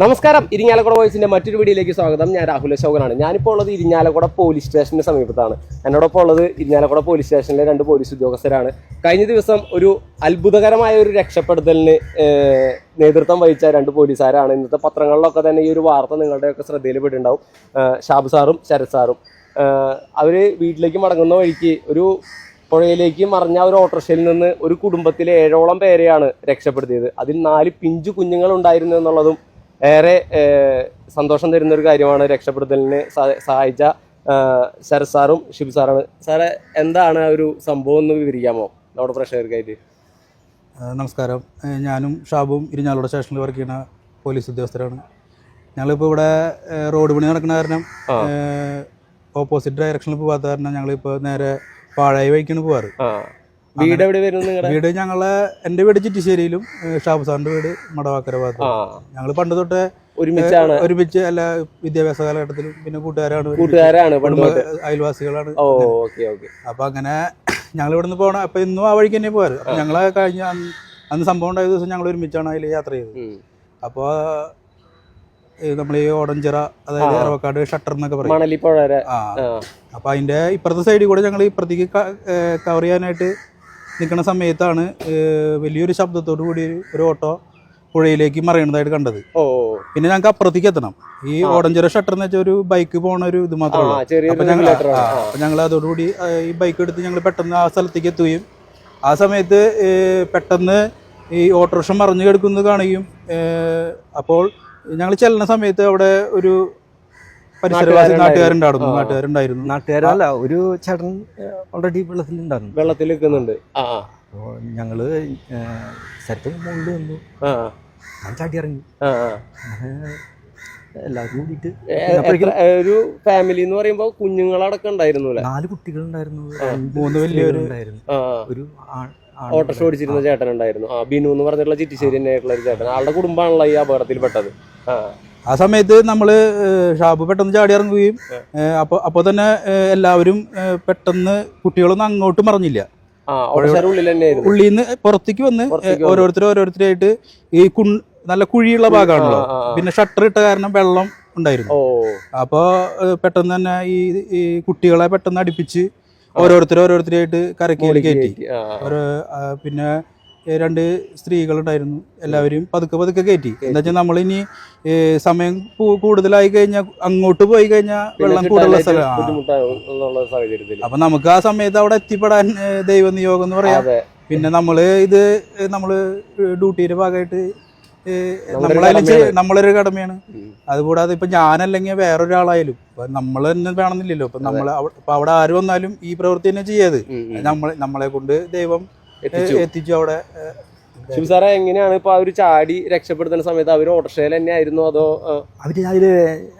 നമസ്കാരം. ഇരിങ്ങാലക്കുട വോയിസിന്റെ മറ്റൊരു വീഡിയോയിലേക്ക് സ്വാഗതം. ഞാൻ രാഹുൽ അശോകനാണ്. ഞാനിപ്പോൾ ഉള്ളത് ഇരിങ്ങാലക്കുട പോലീസ് സ്റ്റേഷന് സമീപത്താണ്. എന്നോടൊപ്പം ഉള്ളത് ഇരിങ്ങാലക്കുട പോലീസ് സ്റ്റേഷനിലെ രണ്ട് പോലീസ് ഉദ്യോഗസ്ഥരാണ്. കഴിഞ്ഞ ദിവസം ഒരു അത്ഭുതകരമായ ഒരു രക്ഷപ്പെടുത്തലിന് നേതൃത്വം വഹിച്ച രണ്ട് പോലീസുകാരാണ്. ഇന്നത്തെ പത്രങ്ങളിലൊക്കെ തന്നെ ഈ ഒരു വാർത്ത നിങ്ങളുടെയൊക്കെ ശ്രദ്ധയിൽപ്പെട്ടിട്ടുണ്ടാവും ഷാബ് സാറും ശരത് സാറും. അവർ വീട്ടിലേക്ക് മടങ്ങുന്ന വഴിക്ക് ഒരു പുഴയിലേക്ക് മറിഞ്ഞ ഒരു ഓട്ടോറിക്ഷയിൽ നിന്ന് ഒരു കുടുംബത്തിലെ ഏഴോളം പേരെയാണ് രക്ഷപ്പെടുത്തിയത്. അതിൽ നാല് പിഞ്ചു കുഞ്ഞുങ്ങൾ ഉണ്ടായിരുന്നു എന്നുള്ളതും ഏറെ സന്തോഷം തരുന്ന ഒരു കാര്യമാണ് രക്ഷപ്പെടുത്തലിന് സഹായിച്ച ശരത് സാറും ഷിബു സാറാണ്. സാറെ എന്താണ് ആ ഒരു സംഭവം എന്ന് വിവരിക്കാമോ? നമ്മുടെ പ്രേക്ഷകർക്കായിട്ട്. നമസ്കാരം. ഞാനും ഷാബും ഇരിഞ്ഞാലോട് സ്റ്റേഷനിൽ വർക്ക് ചെയ്യുന്ന പോലീസ് ഉദ്യോഗസ്ഥരാണ്. ഞങ്ങളിപ്പോൾ ഇവിടെ റോഡ് പണി നടക്കുന്ന കാരണം ഓപ്പോസിറ്റ് ഡയറക്ഷനിൽ പോകാത്ത കാരണം ഞങ്ങളിപ്പോൾ നേരെ പാഴായി വഴിക്കാണ് പോകാറ് വീട് എവിടെ വരുന്നത് നിങ്ങളുടെ വീട് ഞങ്ങളെ എന്റെ വീട് ചിറ്റിശ്ശേരിയിലും ഷാബു സാറിന്റെ വീട് മടവാക്കര ഭാഗത്ത്. ഞങ്ങൾ ഞങ്ങൾ പണ്ട് തൊട്ടേ ഒരുമിച്ചാണ്. ഒരുമിച്ച് അല്ല വിദ്യാഭ്യാസ കാലഘട്ടത്തിലും പിന്നെ കൂട്ടുകാരാണ് കൂട്ടുകാരാണ്. അയൽവാസികളാണ്. Oh okay okay. അപ്പൊ അങ്ങനെ ഞങ്ങൾ ഇവിടെ നിന്ന് പോകണം അപ്പൊ ഇന്നും ആ വഴിക്ക് തന്നെ പോകാറ്. അപ്പൊ ഞങ്ങളെ കഴിഞ്ഞ അന്ന് സംഭവം ഉണ്ടായ ദിവസം ഞങ്ങൾ ഒരുമിച്ചാണ് അതിൽ യാത്ര ചെയ്തത്. അപ്പോൾ നമ്മൾ ഈ ഓടഞ്ചിറ അതായത്. അറവക്കാട് ഷട്ടർ എന്നൊക്കെ പറയും. ആ. അപ്പൊ അതിന്റെ ഇപ്പുറത്തെ സൈഡിൽ കൂടെ ഞങ്ങൾ ഇപ്പുറത്തേക്ക് കവർ ചെയ്യാനായിട്ട് നിൽക്കുന്ന സമയത്താണ് വലിയൊരു ശബ്ദത്തോടു കൂടി ഒരു- ഓട്ടോ പുഴയിലേക്ക് മറയുന്നതായിട്ട് കണ്ടത്. ഓ പിന്നെ ഞങ്ങൾക്ക് അപ്പുറത്തേക്ക് എത്തണം. ഈ. ഓടഞ്ചിറ ഷട്ടർ എന്ന് വെച്ചാൽ ഒരു ബൈക്ക് പോണ ഒരു ഇത് മാത്രമേ അപ്പൊ ഞങ്ങൾ. അപ്പൊ ഞങ്ങൾ അതോടുകൂടി ഈ ബൈക്ക് എടുത്ത് ഞങ്ങൾ പെട്ടെന്ന് ആ സ്ഥലത്തേക്ക് എത്തുകയും ആ സമയത്ത് പെട്ടെന്ന് ഈ ഓട്ടോറിക്ഷ മറിഞ്ഞു കിടക്കുന്നത് കാണുകയും അപ്പോൾ ഞങ്ങൾ ചെല്ലുന്ന സമയത്ത് അവിടെ ഒരു നാട്ടുകാരുണ്ടായിരുന്നു. നാട്ടുകാരുണ്ടായിരുന്നു നാട്ടുകാരല്ല ഒരു ചേട്ടൻ ഓൾറെഡി വെള്ളത്തിലുണ്ടായിരുന്നു. വെള്ളത്തിൽ നിൽക്കുന്നുണ്ട്. ആ അപ്പോൾ ഞങ്ങൾ സ്ഥലത്ത് മുകളിൽ വന്നു ആ ഞാൻ ചാടി ഇറങ്ങി. എല്ലാവരും കൂടിയിട്ട് ഒരു ഫാമിലി എന്ന് പറയുമ്പോ കുഞ്ഞുങ്ങളടക്കം ഉണ്ടായിരുന്നു നാല് കുട്ടികൾ ഉണ്ടായിരുന്നു മൂന്ന് വലിയൊരു- ഒരു ഓട്ടോ ഓട്ടോറിക്ഷ ഓടിച്ചിരുന്ന ചേട്ടൻ ഉണ്ടായിരുന്നു ആ ബിനു എന്ന് പറഞ്ഞിട്ടുള്ള ചിറ്റിശ്ശേരി ആയിട്ടുള്ള ഒരു ചേട്ടൻ. ആളുടെ കുടുംബമാണല്ലോ ഈ അപകടത്തിൽപ്പെട്ടത്. ആ. ആ സമയത്ത് നമ്മൾ ഷാബ് പെട്ടെന്ന് ചാടി ഇറങ്ങുകയും അപ്പോൾ അപ്പോൾ തന്നെ എല്ലാവരും പെട്ടെന്ന് കുട്ടികളൊന്നും അങ്ങോട്ട് മറിഞ്ഞില്ല. ഉള്ളിൽ നിന്ന് പുറത്തേക്ക് വന്ന് ഓരോരുത്തർ ഓരോരുത്തരായിട്ട് ഈ കുൺ നല്ല കുഴിയുള്ള ഭാഗമാണല്ലോ. പിന്നെ ഷട്ടർ ഇട്ട കാരണം വെള്ളം ഉണ്ടായിരുന്നു. അപ്പോൾ പെട്ടെന്ന് തന്നെ ഈ ഈ കുട്ടികളെ പെട്ടെന്ന് അടുപ്പിച്ച് ഓരോരുത്തർ ഓരോരുത്തരായിട്ട് കരക്കി കയറ്റി. പിന്നെ രണ്ട് സ്ത്രീകളുണ്ടായിരുന്നു എല്ലാവരും പതുക്കെ പതുക്കെ കയറ്റി എന്താ വെച്ചാൽ നമ്മളിനി സമയം കൂടുതലായി കഴിഞ്ഞാൽ അങ്ങോട്ട് പോയി കഴിഞ്ഞാൽ വെള്ളം കൂടുതലുള്ള സ്ഥലമാണ് സ്ഥലം. അപ്പൊ നമുക്ക് ആ സമയത്ത് അവിടെ എത്തിപ്പെടാൻ ദൈവ ദൈവനിയോഗം എന്ന് പറയാം. പിന്നെ നമ്മൾ ഇത് നമ്മൾ ഡ്യൂട്ടിയുടെ ഭാഗമായിട്ട് നമ്മളതിൽ. നമ്മളൊരു കടമയാണ്. അതുകൂടാതെ ഇപ്പൊ ഞാനല്ലെങ്കിൽ വേറൊരാളായാലും ഇപ്പൊ നമ്മൾ തന്നെ വേണമെന്നില്ലല്ലോ. ഇപ്പൊ നമ്മൾ അവിടെ ആര് വന്നാലും ഈ പ്രവൃത്തി തന്നെ ചെയ്യാതെ നമ്മളെ കൊണ്ട് ദൈവം എത്തിച്ചു. അവിടെ. ശിവസാറെ എങ്ങനെയാണ് ഇപ്പൊ ആ ഒരു ചാടി രക്ഷപ്പെടുത്തുന്ന സമയത്ത് അവർ ഓട്ടോറിക്ഷയിൽ തന്നെ ആയിരുന്നു അതോ അവർ അതിൽ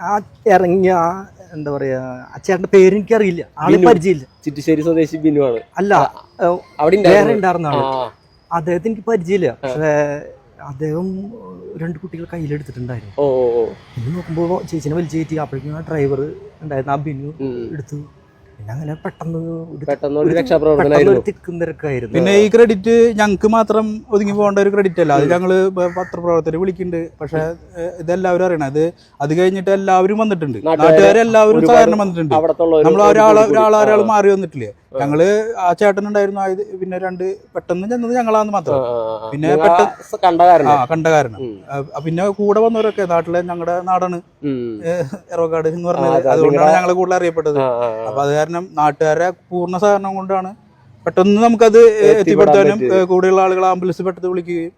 ആ ഇറങ്ങിയ ആ എന്താ പറയാ ആ ചേട്ടന്റെ പേര് എനിക്കറിയില്ല. ആളെ ബിനു. പരിചയമില്ല. ചിറ്റിശ്ശേരി സ്വദേശി ബിനു ആണ്. അല്ല അവിടെ വേറെ ഉണ്ടായിരുന്നു ആൾ. അദ്ദേഹത്തിന് എനിക്ക് പരിചയമില്ല. പക്ഷേ അദ്ദേഹം രണ്ട് കുട്ടികൾ കയ്യിലെടുത്തിട്ടുണ്ടായിരുന്നു. ഓ നോക്കുമ്പോൾ ചേച്ചിനെ വലിച്ചു കയറ്റി അപ്പോഴേക്കും ആ ഡ്രൈവർ ഉണ്ടായിരുന്നു ആ ബിനു എടുത്തു. പിന്നെ അങ്ങനെ പെട്ടെന്ന് തിക്കും തിരക്കായിരുന്നു പിന്നെ ഈ ക്രെഡിറ്റ് ഞങ്ങൾക്ക് മാത്രം ഒതുങ്ങി പോകേണ്ട ഒരു ക്രെഡിറ്റ് അല്ല. അത് ഞങ്ങൾ പ- പത്രപ്രവർത്തകർ വിളിക്കുന്നുണ്ട്. പക്ഷെ ഇതെല്ലാവരും അറിയണം അത് അത് കഴിഞ്ഞിട്ട് എല്ലാവരും വന്നിട്ടുണ്ട്. നാട്ടുകാര് നാട്ടുകാരെല്ലാവരും സഹകരണം വന്നിട്ടുണ്ട്. നമ്മൾ ഒരാളെ ഒരാളെ ഒരാൾ മാറി വന്നിട്ടില്ലേ? ഞങ്ങൾ ആ ചേട്ടനുണ്ടായിരുന്നു ആയത് പിന്നെ രണ്ട് പെട്ടെന്ന് ചെന്നത് ഞങ്ങളാന്ന് മാത്രം. പിന്നെ പെട്ടെന്ന് കണ്ട ആ കാരണം. കണ്ട കാരണം പിന്നെ കൂടെ വന്നവരൊക്കെ നാട്ടിലെ ഞങ്ങളുടെ നാടാണ്. എറോക്കാട് എന്ന് പറഞ്ഞത്. അതുകൊണ്ടാണ് ഞങ്ങളെ ഞങ്ങൾ കൂടുതൽ അറിയപ്പെട്ടത്. അപ്പൊ അത് കാരണം നാട്ടുകാരെ പൂർണ സഹകരണം കൊണ്ടാണ് പെട്ടെന്ന് നമുക്കത് എത്തിപ്പെടുത്താനും കൂടെയുള്ള ആളുകൾ ആംബുലൻസ് പെട്ടെന്ന് വിളിക്കുകയും.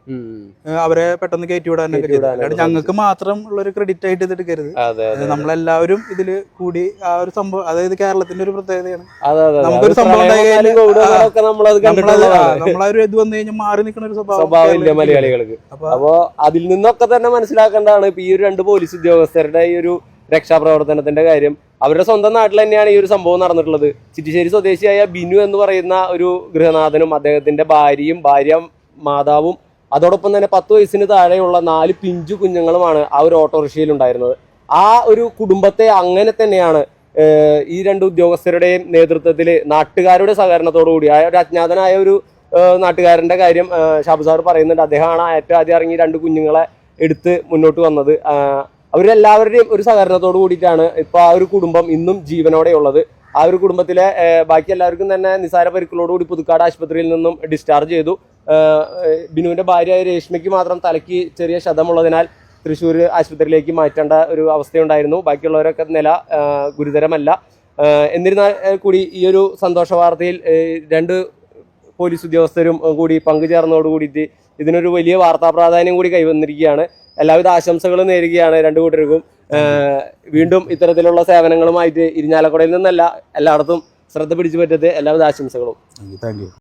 അവരെ പെട്ടെന്ന് കയറ്റി വിടാനൊക്കെ കയറ്റി ചെയ്തു. ഞങ്ങൾക്ക് മാത്രം ഉള്ള ഒരു ക്രെഡിറ്റ് ആയിട്ട് ഇത് എടുക്കരുത്. നമ്മളെല്ലാവരും ഇതിൽ കൂടി ആ ഒരു സംഭവം അതായത് കേരളത്തിന്റെ ഒരു പ്രത്യേകതയാണ്. നമുക്കൊരു സംഭവം നമ്മളൊരു ഇത് വന്നു കഴിഞ്ഞാൽ മാറി നിൽക്കുന്ന ഒരു സ്വഭാവം മലയാളികൾക്ക്. അപ്പോ അതിൽ നിന്നൊക്കെ തന്നെ മനസ്സിലാക്കേണ്ടതാണ് ഇപ്പൊ ഈ ഒരു രണ്ട് പോലീസ് ഉദ്യോഗസ്ഥരുടെ ഈ ഒരു രക്ഷാപ്രവർത്തനത്തിന്റെ കാര്യം. അവരുടെ സ്വന്തം നാട്ടിൽ തന്നെയാണ് ഈ ഒരു സംഭവം നടന്നിട്ടുള്ളത്. ചിറ്റിശ്ശേരി സ്വദേശിയായ ബിനു എന്ന് പറയുന്ന ഒരു ഗൃഹനാഥനും അദ്ദേഹത്തിന്റെ ഭാര്യയും ഭാര്യ മാതാവും അതോടൊപ്പം തന്നെ പത്ത് വയസ്സിന് താഴെയുള്ള നാല് പിഞ്ചു കുഞ്ഞുങ്ങളുമാണ് ആ ഒരു ഓട്ടോറിക്ഷയിൽ ഉണ്ടായിരുന്നത്. ആ ഒരു കുടുംബത്തെ അങ്ങനെ തന്നെയാണ് ഈ രണ്ട് ഉദ്യോഗസ്ഥരുടെയും നേതൃത്വത്തിൽ നാട്ടുകാരുടെ സഹകരണത്തോടു കൂടി ആ ഒരു അജ്ഞാതനായ ഒരു നാട്ടുകാരന്റെ കാര്യം ഷാബുസാർ ഷാബു സാർ പറയുന്നുണ്ട്. അദ്ദേഹമാണ് ഏറ്റവും ആദ്യം ഇറങ്ങി രണ്ട് കുഞ്ഞുങ്ങളെ എടുത്ത് മുന്നോട്ട് വന്നത്. അവരെല്ലാവരുടെയും ഒരു സഹകരണത്തോട് കൂടിയിട്ടാണ് ഇപ്പോൾ ആ ഒരു കുടുംബം ഇന്നും ജീവനോടെ ഉള്ളത്. ആ ഒരു കുടുംബത്തിലെ ബാക്കി എല്ലാവർക്കും തന്നെ നിസാര കൂടി പുതുക്കാട് ആശുപത്രിയിൽ നിന്നും ഡിസ്ചാർജ് ചെയ്തു. ബിനുവിന്റെ ഭാര്യയായ രേഷ്മയ്ക്ക് മാത്രം തലയ്ക്ക് ചെറിയ ശതമുള്ളതിനാൽ തൃശ്ശൂർ ആശുപത്രിയിലേക്ക് മാറ്റേണ്ട ഒരു അവസ്ഥയുണ്ടായിരുന്നു. ബാക്കിയുള്ളവരൊക്കെ നില ഗുരുതരമല്ല. എന്നിരുന്നാൽ കൂടി ഈ ഒരു സന്തോഷ വാർത്തയിൽ രണ്ട് പോലീസ് ഉദ്യോഗസ്ഥരും കൂടി പങ്കുചേർന്നതോടുകൂടി ഇത് ഇതിനൊരു വലിയ വാർത്താ പ്രാധാന്യം കൂടി കൈവന്നിരിക്കുകയാണ്. എല്ലാവിധ ആശംസകളും നേരുകയാണ് രണ്ടു കൂട്ടർക്കും. വീണ്ടും ഇത്തരത്തിലുള്ള സേവനങ്ങളുമായിട്ട് ഇരിഞ്ഞാലക്കുടയിൽ നിന്നല്ല എല്ലായിടത്തും ശ്രദ്ധ പിടിച്ചു പറ്റത്തെ എല്ലാവിധ ആശംസകളും. താങ്ക്